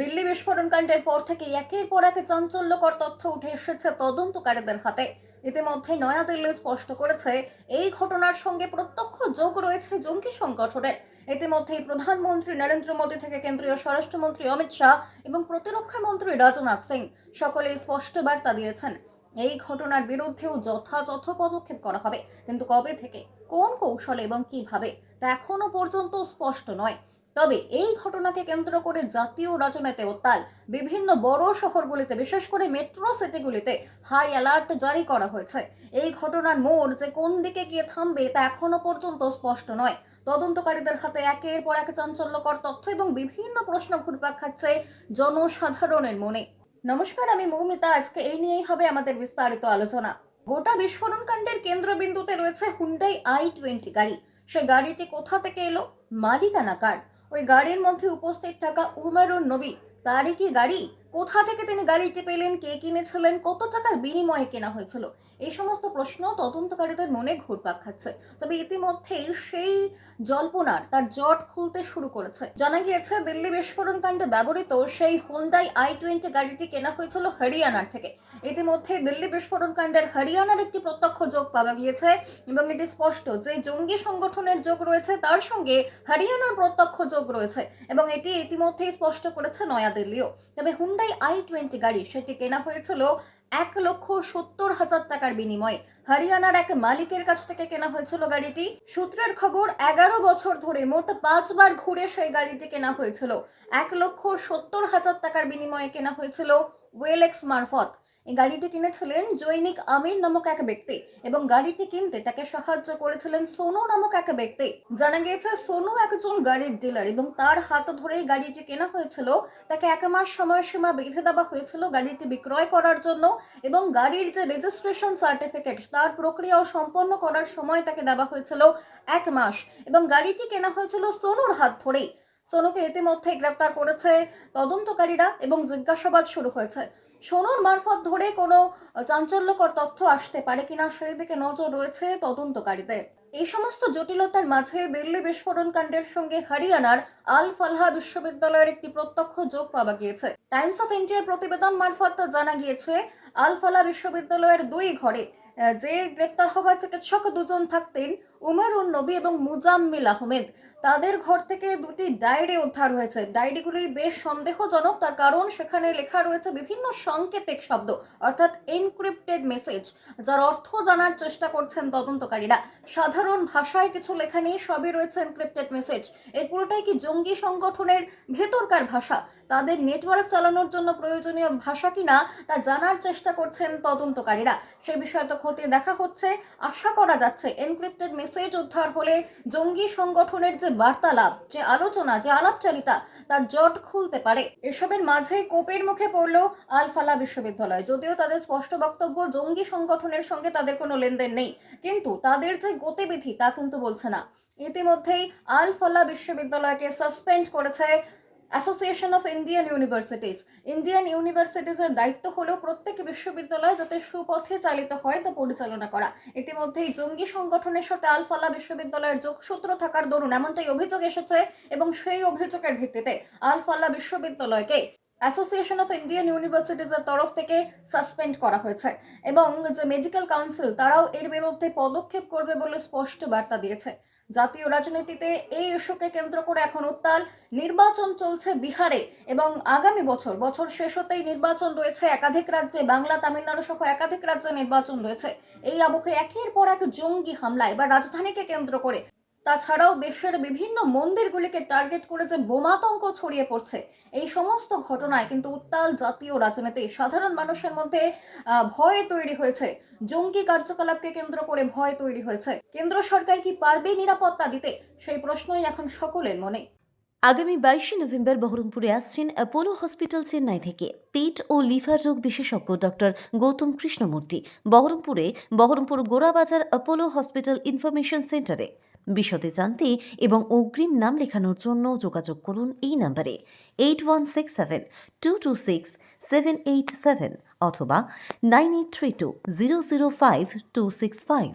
দিল্লি বিস্ফোরণ কাণ্ডের পর থেকে একের পর এক চাঞ্চল্যকর তথ্য উঠে এসেছে তদন্তকারীদের হাতে। ইতিমধ্যে নয়াদিল্লি স্পষ্ট করেছে, এই ঘটনার সঙ্গে প্রত্যক্ষ যোগ রয়েছে জঙ্গি সংগঠনের। ইতিমধ্যেই প্রধানমন্ত্রী নরেন্দ্র মোদী থেকে কেন্দ্রীয় স্বরাষ্ট্রমন্ত্রী অমিত শাহ এবং প্রতিরক্ষা মন্ত্রী রাজনাথ সিং সকলেই স্পষ্ট বার্তা দিয়েছেন, এই ঘটনার বিরুদ্ধেও যথাযথ পদক্ষেপ করা হবে। কিন্তু কবে থেকে, কোন কৌশলে এবং কীভাবে, তা এখনও পর্যন্ত স্পষ্ট নয়। তবে এই ঘটনাকে কেন্দ্র করে জাতীয় রাজনীতি উত্তাল বিভিন্ন বড় শহরগুলিতে, বিশেষ করে মেট্রো সিটিগুলিতে হাই অ্যালার্ট জারি করা হয়েছে। এই ঘটনার মোড় যে কোন দিকে গিয়ে থামবে তা এখনও পর্যন্ত স্পষ্ট নয়। তদন্তকারীদের হাতে একের পর এক চাঞ্চল্যকর তথ্য এবং বিভিন্ন প্রশ্ন ঘুরপাক খাচ্ছে জনসাধারণের মনে। নমস্কার, আমি মৌমিতা। আজকে এই নিয়েই হবে আমাদের বিস্তারিত আলোচনা। গোটা বিস্ফোরণ কাণ্ডের কেন্দ্রবিন্দুতে রয়েছে হুন্ডাই আই টোয়েন্টি গাড়ি। সে গাড়িটি কোথা থেকে এলো? মালিকানা কার? ওই গাড়ির মধ্যে উপস্থিত থাকা উমেরুন নবী তারই কি গাড়ি? কোথা থেকে তিনি গাড়িটি পেলেন, কে কিনেছিলেন, কত টাকার বিনিময়ে কেনা হয়েছিল, এই সমস্ত প্রশ্ন তদন্তকারীদের মনে ঘুরপাক খাচ্ছে। তবে ইতিমধ্যেই সেই জল্পনার তার জট খুলতে শুরু করেছে। জানা গিয়েছে, দিল্লি বিস্ফোরণ কাণ্ডে ব্যবহৃত সেই হুন্ডাই আই টোয়েন্টি গাড়িটি কেনা হয়েছিল হরিয়ানার থেকে। ইতিমধ্যে দিল্লি বিস্ফোরণ কাণ্ডের হরিয়ানার একটি প্রত্যক্ষ যোগ পাওয়া গিয়েছে এবং এটি স্পষ্ট যে জঙ্গি সংগঠনের যোগ রয়েছে, তার সঙ্গে হরিয়ানার প্রত্যক্ষ যোগ রয়েছে এবং এটি ইতিমধ্যেই স্পষ্ট করেছে নয়াদিল্লিও। তবে হুন্ডাই আই টোয়েন্টি গাড়ি সেটি কেনা হয়েছিল এক লক্ষ সত্তর হাজার টাকার বিনিময়ে। হরিয়ানার এক মালিকের কাছ থেকে কেনা হয়েছিল গাড়িটি। সূত্রের খবর, এগারো বছর ধরে মোট পাঁচবার ঘুরে সেই গাড়িটি কেনা হয়েছিল। এক লক্ষ সত্তর হাজার টাকার বিনিময়ে কেনা হয়েছিল ওয়েলেক্স মারফত। এই গাড়িটি কিনেছিলেন জৈনিক আমির নামক এক ব্যক্তি এবং গাড়িটি কিনতে তাকে সাহায্য করেছিলেন সোনু নামক এক ব্যক্তি। জানা গিয়েছে, সোনু একজন গাড়ির ডিলার এবং তার হাত ধরেই গাড়িটি কেনা হয়েছিল। তাকে এক মাস সময়সীমা বেঁধে দেওয়া হয়েছিল গাড়িটি বিক্রয় করার জন্য এবং গাড়ির যে রেজিস্ট্রেশন সার্টিফিকেট তার প্রক্রিয়াও সম্পন্ন করার সময় তাকে দেওয়া হয়েছিল এক মাস এবং গাড়িটি কেনা হয়েছিল সোনুর হাত ধরেই। সোনুকে ইতিমধ্যে গ্রেপ্তার করেছে তদন্তকারীরা এবং জিজ্ঞাসাবাদ শুরু হয়েছে। সোনুর মারফত ধরে কোনো চাঞ্চল্যকর তথ্য আসতে পারে কিনা সেই দিকে নজর রয়েছে তদন্তকারীদের। এই সমস্ত জটিলতার মাঝে দিল্লি বিস্ফোরণ কাণ্ডের সঙ্গে হরিয়ানার আল ফালহা বিশ্ববিদ্যালয়ের একটি প্রত্যক্ষ যোগ পাওয়া গিয়েছে। টাইমস অফ ইন্ডিয়ার প্রতিবেদন মারফত জানা গিয়েছে আল ফালহা বিশ্ববিদ্যালয়ের দুই ঘরে যে গ্রেপ্তার হওয়া চিকিৎসক দুজন থাকতেন উমারুন নবী এবং মুজাম্মিল আহমেদ। তাদের ঘর থেকে দুটি ডায়েরি উদ্ধার হয়েছে। ডায়েরিগুলি বেশ সন্দেহজনক, তার কারণ সেখানে লেখা রয়েছে বিভিন্ন সাংকেতিক শব্দ, অর্থাৎ এনক্রিপ্টেড মেসেজ যার অর্থ জানার চেষ্টা করছেন তদন্তকারীরা। সাধারণ ভাষায় কিছু লেখা নেই, সবই রয়েছে এনক্রিপ্টেড মেসেজ এই পুরোটাই কি জঙ্গি সংগঠনের ভেতরকার ভাষা? তাদের নেটওয়ার্ক চালানোর জন্য প্রয়োজনীয় ভাষা কিনা, তা জানার চেষ্টা করছেন তদন্তকারীরা। সে বিষয়ে তো খতিয়ে দেখা হচ্ছে। আশা করা যাচ্ছে এনক্রিপ্টেড মেসেজ উদ্ধার হলে জঙ্গি সংগঠনের যে বার্তালাপ, যে আলোচনা, যে আলাপচারিতা, তার জট খুলতে পারে। এসবের মাঝে কোপের মুখে পড়ল আলফালা বিশ্ববিদ্যালয়। যদিও তাদের স্পষ্ট বক্তব্য, জঙ্গি সংগঠনের সঙ্গে তাদের কোনো লেনদেন নেই। কিন্তু তাদের যে গতিবিধি, তা কিন্তু বলছে না। ইতিমধ্যেই আলফালা বিশ্ববিদ্যালয়কে সাসপেন্ড করেছে Association of Indian Universities Indian ইউনিভার্সিটিসের দায়িত্ব হলো প্রত্যেক বিশ্ববিদ্যালয় যাতে সুপথে চালিত হয় তা পরিচালনা করা। ইতিমধ্যেই জঙ্গি সংগঠনের সাথে আলফালা বিশ্ববিদ্যালয়ের যোগসূত্র থাকার দরুন এমনটাই অভিযোগ এসেছে এবং সেই অভিযোগের ভিত্তিতে আল ফলা বিশ্ববিদ্যালয়কে অ্যাসোসিয়েশন অফ ইন্ডিয়ান ইউনিভার্সিটিজের তরফ থেকে সাসপেন্ড করা হয়েছে এবং যে মেডিকেল কাউন্সিল, তারাও এর বিরুদ্ধে পদক্ষেপ করবে বলে স্পষ্ট বার্তা দিয়েছে। জাতীয় রাজনীতিতে এই ইস্যুকে কেন্দ্র করে এখন উত্তাল। নির্বাচন চলছে বিহারে এবং আগামী বছর বছর শেষ হতেই নির্বাচন রয়েছে একাধিক রাজ্যে, বাংলা, তামিলনাড়ু সহ একাধিক রাজ্যে নির্বাচন রয়েছে। এই আবহে একের পর এক জঙ্গি হামলা, এবার রাজধানীকে কেন্দ্র করে তাছাড়াও দেশের বিভিন্ন মন্দিরগুলিকে টার্গেট করে যে বোমাতঙ্ক ছড়িয়ে পড়ছে, এই সমস্ত ঘটনায় কিন্তু উত্তাল জাতীয় রাজনীতি, সাধারণ মানুষের মধ্যে ভয় তৈরি হয়েছে। জঙ্গি কার্যকলাপকে কেন্দ্র করে ভয় তৈরি হয়েছে। কেন্দ্র সরকার কি পারবে নিরাপত্তা দিতে? সেই প্রশ্নই এখন সকলের মনে। আগামী বাইশে নভেম্বর বহরমপুরে আসছেন অ্যাপোলো হসপিটাল চেন্নাই থেকে। পেট ও লিভার রোগ বিশেষজ্ঞ ডক্টর গৌতম কৃষ্ণমূর্তি। বহরমপুরে Baharampur Gorabazar Apollo hospital information সেন্টারে বিশদে জানতে এবং অগ্রিম নাম লেখানোর জন্য যোগাযোগ করুন এই নাম্বারে eight one six seven two two six seven eight seven অথবা nine eight three two zero zero five two six five